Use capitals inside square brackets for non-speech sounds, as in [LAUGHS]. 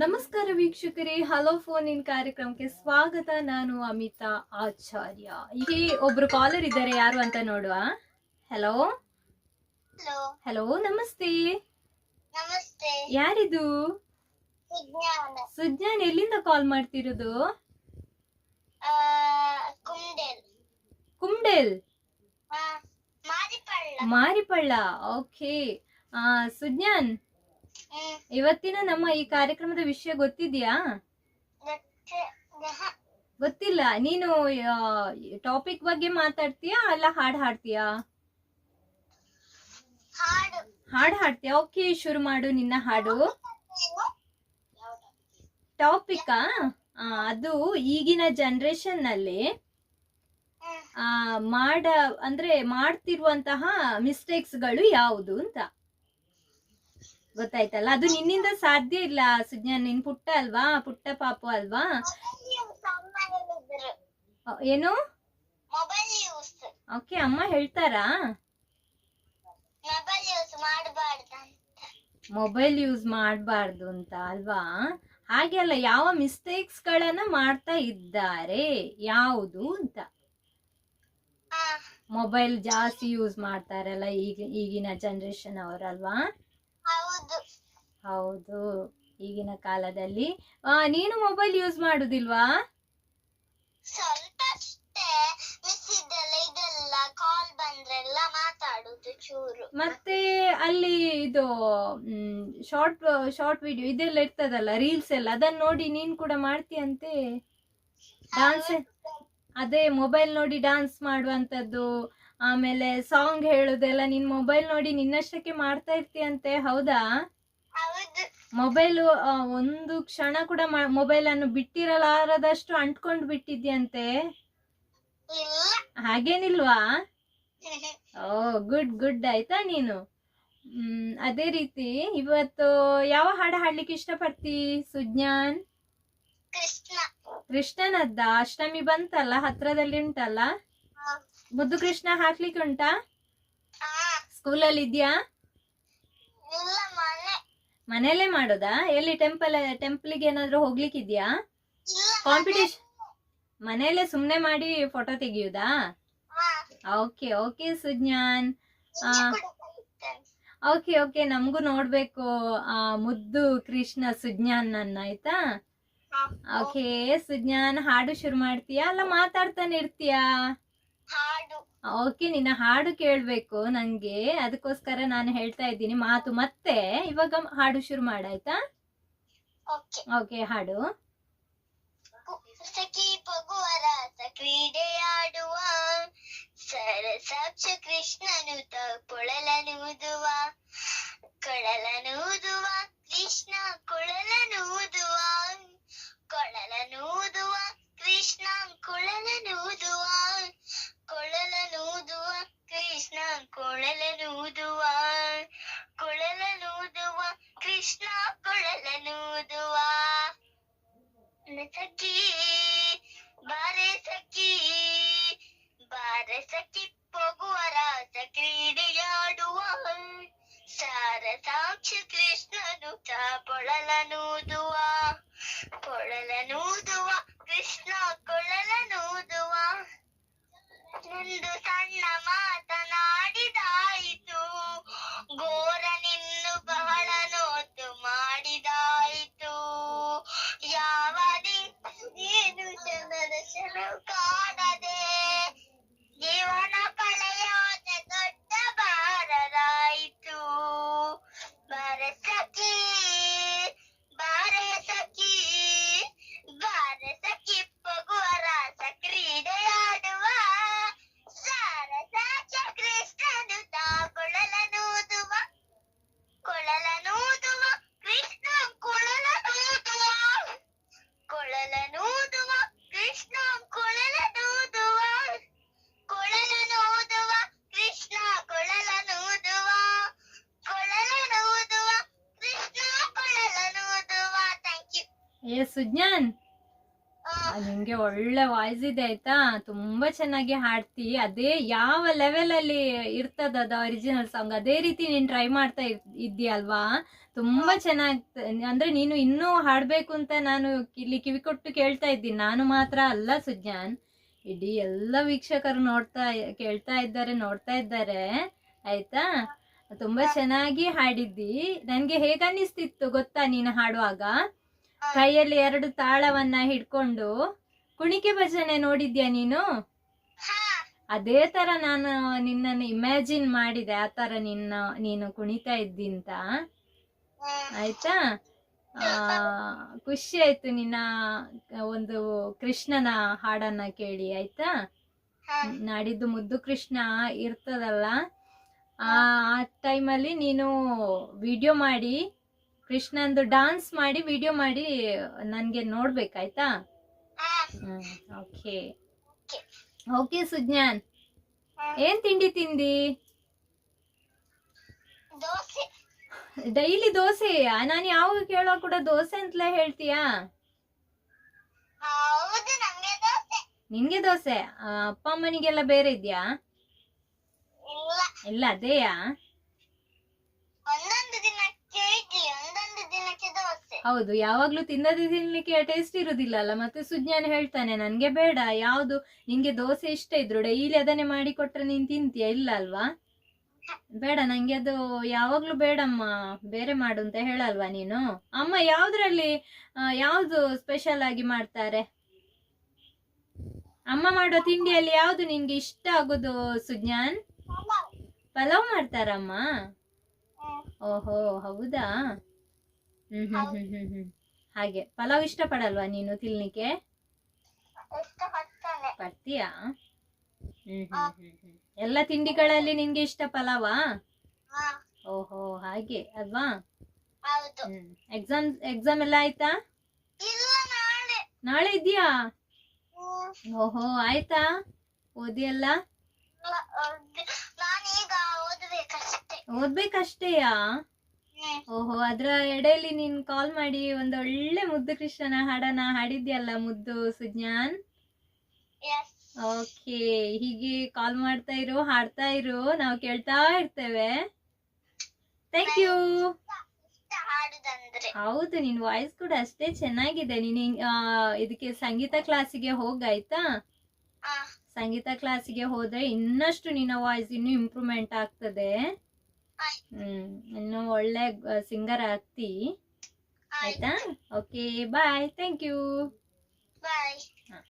ನಮಸ್ಕಾರ ವೀಕ್ಷಕರೇ hello phone in ಕಾರ್ಯಕ್ರಮಕ್ಕೆ ಸ್ವಾಗತ. ನಾನು ಅಮಿತಾ ಆಚಾರ್ಯ. ಇಲ್ಲಿ ಒಬ್ರು ಕಾಲರ್ ಇದ್ದಾರೆ. ಯಾರು ಅಂತ ನೋಡುವ? ಹಲೋ ಹಲೋ ನಮಸ್ತೆ. ನಮಸ್ತೆ. ಯಾರಿದು? ಸುಜ್ಞಾನ್. ಎಲ್ಲಿಂದ ಕಾಲ್ ಮಾಡ್ತಿರೋದು? ಕುಂಡೆಲ್. ಮಾರಿಪಳ್ಳ. ಓಕೆ ಸುಜ್ಞಾನ್ ಇವತ್ತಿನ ನಮ್ಮ ಈ ಕಾರ್ಯಕ್ರಮದ ವಿಷಯ ಗೊತ್ತಿದ್ಯಾ? ಗೊತ್ತಿಲ್ಲ. ನೀನು ಟಾಪಿಕ್ ಬಗ್ಗೆ ಮಾತಾಡ್ತೀಯಾ ಅಲ್ಲ ಹಾಡ್ ಹಾಡ್ತೀಯಾ? ಹಾಡು. ಹಾಡ್ ಹಾಡ್ತೀಯಾ? ಓಕೆ ಶುರು ಮಾಡು ನಿನ್ನ ಹಾಡು. ಟಾಪಿಕ್ ಅದು ಈಗಿನ ಜನರೇಷನ್ನಲ್ಲಿ ಆ, ಮಾಡ ಅಂದ್ರೆ ಮಾಡ್ತಿರುವಂತಹ ಮಿಸ್ಟೇಕ್ಸ್ಗಳು ಯಾವುದು ಅಂತ. ಗೊತ್ತಾಯ್ತಲ್ಲ? ಅದು ನಿನ್ನಿಂದ ಸಾಧ್ಯ ಇಲ್ಲ ಸುಜ್ಞಾನ್ ನಿನ್ ಪುಟ್ಟ ಅಲ್ವಾ? ಪುಟ್ಟ ಪಾಪು ಅಲ್ವಾ? ಏನು? ಓಕೆ ಅಮ್ಮ ಹೇಳ್ತಾರಾ? ಮೊಬೈಲ್ ಯೂಸ್ ಮಾಡಬಾರ್ದು ಅಂತ. ಅಲ್ವಾ? ಹಾಗೆ ಅಲ್ಲ ಯಾವ ಮಿಸ್ಟೇಕ್ಸ್ ಗಳನ್ನ ಮಾಡ್ತಾ ಇದ್ದಾರೆ? ಯಾವುದು ಅಂತ? ಮೊಬೈಲ್ ಜಾಸ್ತಿ ಯೂಸ್ ಮಾಡ್ತಾರಲ್ಲ ಈಗ ಈಗಿನ ಜನರೇಷನ್ ಅವರಲ್ವಾ ಹೌದು ಈಗಿನ ಕಾಲದಲ್ಲಿ. ಆ, ನೀನು ಮೊಬೈಲ್ ಯೂಸ್ ಮಾಡುದಿಲ್ವಾ? ಸ್ವಲ್ಪ ಅಷ್ಟೇ ಮಿಸ್ ಇದೆಲ್ಲ ಇದೆಲ್ಲ ಕಾಲ್ ಬಂದ್ರೆಲ್ಲ ಮಾತಾಡುದು ಚೂರು. ಮತ್ತೆ ಅಲ್ಲಿ ಇದು ಶಾರ್ಟ್ ಶಾರ್ಟ್ ವಿಡಿಯೋ ಇದೆಲ್ಲ ಇರ್ತದಲ್ಲ ರೀಲ್ಸ್ ಎಲ್ಲ ಅದನ್ನ ನೋಡಿ ನೀನ್ ಕೂಡ ಮಾಡ್ತೀಯಂತೆ? ಡಾನ್ಸ್ ಅದೇ ಮೊಬೈಲ್ ನೋಡಿ ಡಾನ್ಸ್ ಮಾಡುವಂತದ್ದು ಆಮೇಲೆ ಸಾಂಗ್ ಹೇಳುದೆಲ್ಲ ನಿನ್ ಮೊಬೈಲ್ ನೋಡಿ ನಿನ್ನಷ್ಟಕ್ಕೆ ಮಾಡ್ತಾ ಇರ್ತೀಯಂತೆ ಹೌದು? ಮೊಬೈಲ್ ಒಂದು ಕ್ಷಣ ಕೂಡ ಮೊಬೈಲ್ ಅನ್ನು ಬಿಟ್ಟಿರಲಾರದಷ್ಟು ಅಂಟ್ಕೊಂಡು ಬಿಟ್ಟಿದ್ಯಂತೆ? ಹಾಗೇನಿಲ್ವಾ? [LAUGHS] ಓ ಗುಡ್ ಗುಡ್ ಆಯ್ತಾ ನೀನು? ಹ್ಮ್ ಅದೇ ರೀತಿ ಇವತ್ತು ಯಾವ ಹಾಡು ಹಾಡ್ಲಿಕ್ಕೆ ಇಷ್ಟಪಡ್ತಿ ಸುಜ್ಞಾನ್? ಕೃಷ್ಣ. ಕೃಷ್ಣನದ್ದ? ಅಷ್ಟಮಿ ಬಂತಲ್ಲ ಹತ್ರದಲ್ಲಿ ಉಂಟಲ್ಲ? ಮುದ್ದು ಕೃಷ್ಣ ಹಾಕ್ಲಿಕ್ಕೆ ಉಂಟಾ? ಸ್ಕೂಲಲ್ಲಿ ಇದ್ಯಾ ಮನೇಲೆ ಮಾಡೋದಾ? ಎಲ್ಲಿ ಟೆಂಪಲ್ ಟೆಂಪಲ್ಗೆ ಏನಾದ್ರೂ ಹೋಗ್ಲಿಕ್ಕಿದ್ಯಾ? ಕಾಂಪಿಟೇಷನ್ ಮನೆಯಲ್ಲೇ ಸುಮ್ಮನೆ ಮಾಡಿ photo ತೆಗಿಯುದಾ? Okay okay Sujnan. Okay okay ನಮಗೂ ನೋಡ್ಬೇಕು. ಆ ಮುದ್ದು ಕೃಷ್ಣ ಸುಜ್ಞಾನ್ ನನ್ನ ಆಯ್ತಾ? ಓಕೆ ಸುಜ್ಞಾನ್ ಹಾಡು ಶುರು ಮಾಡ್ತೀಯಾ? ಅಲ್ಲ ಮಾತಾಡ್ತಾನೆ ಇರ್ತೀಯಾ? ಓಕೆ ನಿನ್ನ ಹಾಡು ಕೇಳ್ಬೇಕು ನಂಗೆ. ಅದಕ್ಕೋಸ್ಕರ ನಾನು ಹೇಳ್ತಾ ಇದ್ದೀನಿ ಮಾತು ಮತ್ತೆ. ಇವಾಗ ಹಾಡು ಶುರು ಮಾಡಾಯ್ತಾ? ಓಕೆ. ಹಾಡು. ಸಖಿ ಪಗುವರಾತ ಕ್ರೀಡೆಯಾಡುವ ಸರಸಾಕ್ಷ ಕೃಷ್ಣನು ತ ಸಾರಸಾಕ್ಷ ಕೃಷ್ಣನು ತ ಪೊಳಲನೂದುವ ಪೊಳಲನೂದುವ ಕೃಷ್ಣ ಕೊಳಲನೂದುವ. ಒಂದು ಸಣ್ಣ ಮಾತನಾಡಿದಾಯಿತು ಏ ಸುಜ್ಞಾನ್ ನಿಮ್ಗೆ ಒಳ್ಳೆ ವಾಯ್ಸ್ ಇದೆ ಆಯ್ತಾ? ತುಂಬಾ ಚೆನ್ನಾಗಿ ಹಾಡ್ತಿ. ಅದೇ ಯಾವ ಲೆವೆಲ್ ಅಲ್ಲಿ ಇರ್ತದ ಒರಿಜಿನಲ್ ಸಾಂಗ್ ಅದೇ ರೀತಿ ನೀನ್ ಟ್ರೈ ಮಾಡ್ತಾ ಇದ್ದೀಯಲ್ವಾ? ತುಂಬಾ ಚೆನ್ನಾಗ್, ಅಂದ್ರೆ ನೀನು ಇನ್ನೂ ಹಾಡ್ಬೇಕು ಅಂತ ನಾನು ಇಲ್ಲಿ ಕಿವಿ ಕೊಟ್ಟು ಕೇಳ್ತಾ ಇದ್ದೀನಿ. ನಾನು ಮಾತ್ರ ಅಲ್ಲ ಸುಜ್ಞಾನ್. ಇಡೀ ಎಲ್ಲ ವೀಕ್ಷಕರು ನೋಡ್ತಾ, ಕೇಳ್ತಾ ಇದ್ದಾರೆ, ನೋಡ್ತಾ ಇದ್ದಾರೆ. ಆಯ್ತಾ? ತುಂಬಾ ಚೆನ್ನಾಗಿ ಹಾಡಿದ್ದಿ. ನನ್ಗೆ ಹೇಗನ್ನಿಸ್ತಿತ್ತು ಗೊತ್ತಾ ನೀನು ಹಾಡುವಾಗ? ಕೈಯಲ್ಲಿ ಎರಡು ತಾಳವನ್ನ ಹಿಡ್ಕೊಂಡು ಕುಣಿಕೆ ಭಜನೆ ನೋಡಿದ್ಯಾ ನೀನು? ಅದೇ ತರ ನಾನು ನಿನ್ನನ್ನು ಇಮ್ಯಾಜಿನ್ ಮಾಡಿದೆ ಆ ತರ ನಿನ್ನ ನೀನು ಕುಣಿತಾ ಇದ್ದಿ ಅಂತ ಆಯ್ತಾ? ಆ ಖುಷಿ ಆಯ್ತು ನಿನ್ನ ಒಂದು ಕೃಷ್ಣನ ಹಾಡನ್ನ ಕೇಳಿ ಆಯ್ತಾ. ನಾಡಿದ್ದು ಮುದ್ದು ಕೃಷ್ಣ ಇರ್ತದಲ್ಲ ಆ ಟೈಮಲ್ಲಿ ನೀನು ವಿಡಿಯೋ ಮಾಡಿ ಕೃಷ್ಣಂದು ಡಾನ್ಸ್ ಮಾಡಿ ವಿಡಿಯೋ ಮಾಡಿ ನನಗೆ ನೋಡ್ಬೇಕಾಯ್ತಾ ಹ್ಮ್. Okay okay Sujnan. ಏನ್ ತಿಂಡಿ ತಿಂದಿ? ಡೈಲಿ ದೋಸೆಯಾ ನಾನು ಯಾವಾಗ ಕೇಳೋ ಕೂಡ ದೋಸೆ ಅಂತಲೇ ಹೇಳ್ತೀಯಾ? ನಿನ್ಗೆ ದೋಸೆ? ಅಪ್ಪ ಅಮ್ಮನಿಗೆಲ್ಲ ಬೇರೆ ಇದ್ಯಾ? ಇಲ್ಲ. ಇಲ್ಲ ಅದೇಯಾ? ಹೌದು ಯಾವಾಗ್ಲೂ ತಿನ್ನದೆ ತಿನ್ಲಿಕ್ಕೆ ಟೇಸ್ಟ್ ಇರುದಿಲ್ಲ ಅಲ್ಲ ಮತ್ತೆ ಸುಜ್ಞಾನ ಹೇಳ್ತಾನೆ ನನ್ಗೆ ಬೇಡ ಯಾವ್ದು? ನಿಂಗೆ ದೋಸೆ ಇಷ್ಟ ಇದ್ರು ಡೈಲಿ ಅದನ್ನೇ ಮಾಡಿ ಕೊಟ್ರೆ ನೀನ್ ತಿಂತೀಯ ಇಲ್ಲ ಅಲ್ವಾ? ಬೇಡ ನಂಗೆ ಅದು ಯಾವಾಗ್ಲೂ ಬೇಡಮ್ಮ ಬೇರೆ ಮಾಡು ಅಂತ ಹೇಳಲ್ವಾ ನೀನು? ಅಮ್ಮ ಯಾವ್ದ್ರಲ್ಲಿ ಯಾವ್ದು ಸ್ಪೆಷಲ್ ಆಗಿ ಮಾಡ್ತಾರೆ? ಅಮ್ಮ ಮಾಡೋ ತಿಂಡಿಯಲ್ಲಿ ಯಾವ್ದು ನಿನ್ಗೆ ಇಷ್ಟ ಆಗೋದು ಸುಜ್ಞಾನ್? ಪಲಾವ್ ಮಾಡ್ತಾರಮ್ಮ. ಓಹೋ ಹೌದಾ? ಹ್ಮ್ ಹ್ಮ್ ಹ್ಮ್ ಹ್ಮ್ ಹ್ಮ್. ಹಾಗೆ. ಪಲಾವ್ ಇಷ್ಟ ಪಡಲ್ವಾ ನೀನು ತಿನ್ಲಿಕ್ಕೆ? ಇಷ್ಟಪಡ್ತಾನೆ. ಪಡ್ತೀಯಾ? ಹ್ಮ್ ಹ್ಮ್ ಹ್ಮ್ ಹ್ಮ್ ಎಲ್ಲ ತಿಂಡಿಗಳಲ್ಲಿ ನಿನ್ಗೆ ಇಷ್ಟ ಪಲಾವಾ? ಹಾ. ಓಹೋ ಹಾಗೆ. ಅಲ್ವಾ? ಹೌದು. ಹ್ಮ್. ಎಕ್ಸಾಮ್ ಎಕ್ಸಾಮ್ ಎಲ್ಲ ಆಯ್ತಾ? ಇಲ್ಲ ನಾಳೆ. ನಾಳೆ ಇದೆಯಾ ಹ್ಮ್. ಓಹೋ ಆಯ್ತಾ? ಓದಿ ಎಲ್ಲ ಇಲ್ಲ, ಓದ್- ನಾನೀಗ ಓದ್ಬೇಕಷ್ಟೇ. ಓದ್ಬೇಕಷ್ಟೇಯಾ. ಓಹೋ ಅದ್ರ ಎಡೆಯಲ್ಲಿ ನೀನ್ ಕಾಲ್ ಮಾಡಿ ಒಂದ್ ಒಳ್ಳೆ ಮುದ್ದು ಕೃಷ್ಣನ ಹಾಡನ ಹಾಡಿದ್ಯಲ್ಲ ಮುದ್ದು ಸುಜ್ಞಾನ್. ಓಕೆ ಹೀಗೆ ಕಾಲ್ ಮಾಡ್ತಾ ಇರು ಹಾಡ್ತಾ ಇರು ನಾವು ಕೇಳ್ತಾ ಇರ್ತೇವೆ. ಥ್ಯಾಂಕ್ ಯು ಹೌದು ನಿನ್ ವಾಯ್ಸ್ ಕೂಡ ಅಷ್ಟೇ ಚೆನ್ನಾಗಿದೆ. ನೀನ್ ಇದಕ್ಕೆ ಸಂಗೀತ ಕ್ಲಾಸಿಗೆ ಹೋಗಾಯ್ತಾ? ಸಂಗೀತ ಕ್ಲಾಸಿಗೆ ಹೋದ್ರೆ ಇನ್ನಷ್ಟು ನಿನ್ನ ವಾಯ್ಸ್ ಇನ್ನೂ ಇಂಪ್ರೂವ್ಮೆಂಟ್ ಆಗ್ತದೆ. ಹ್ಮ್ ಇನ್ನು ಒಳ್ಳೆ ಸಿಂಗರ್ ಆಗ್ತಿ. ಆಯ್ತಾ. Okay bye thank you bye